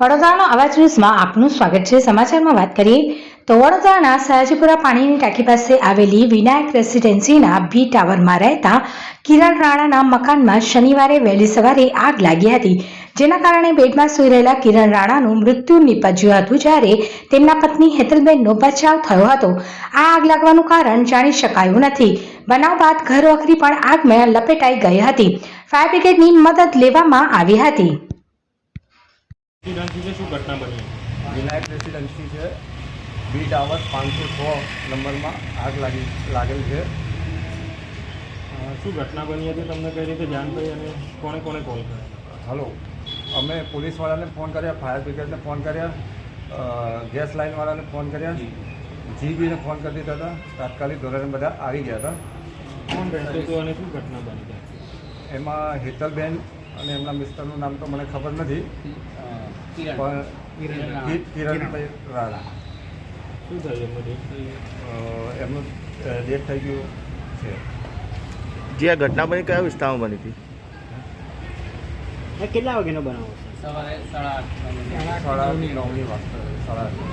વડોદરાનો અવાજ ન્યૂઝમાં આપનું સ્વાગત છે. સમાચારમાં વાત કરીએ તો વડોદરાના સયાજીપુરા પાણીની ટાંકી પાસે આવેલી વિનાયક રેસિડેન્સીના બી ટાવરમાં રહેતા કિરણ રાણાના મકાનમાં શનિવારે વહેલી સવારે આગ લાગી હતી. જેના કારણે બેડમાં સૂઈ રહેલા કિરણ રાણાનું મૃત્યુ નિપજ્યું હતું, જ્યારે તેમના પત્ની હેતલબેનનો બચાવ થયો હતો. આ આગ લાગવાનું કારણ જાણી શકાયું નથી. બનાવ બાદ ઘર વખરી પણ આગમાં લપેટાઈ ગઈ હતી. ફાયર બ્રિગેડની મદદ લેવામાં આવી હતી. રેસિડન્સી છે શું ઘટના બની? વિનાયક રેસિડન્સી છે. બી ટાવર પાંચસો છ નંબરમાં આગ લાગી લાગેલ છે. શું ઘટના બની હતી? તમને કઈ રીતે જાણ થઈ અને કોણે કોણે કોલ કર્યો? હલો અમે પોલીસવાળાને ફોન કર્યા ફાયર બ્રિગેડને ફોન કર્યા ગેસ લાઇનવાળાને ફોન કર્યા. જીબીને ફોન કરી દીધા હતા. તાત્કાલિક ધોરણે બધા આવી ગયા હતા. કોણ રહેતું હતું અને શું ઘટના બની હતી? એમાં હેતલબેન અને એમના મિસ્ટરનું નામ તો મને ખબર નથી. પણ કિરણભાઈ રાણા શું થયું એમનું ડેથ થઈ ગયું છે. જે આ ઘટના બની કયા વિસ્તારમાં બની હતી? એ કેટલા વાગ્યાનો બનાવો છે? સાડા નવની વાત સાડા આઠ.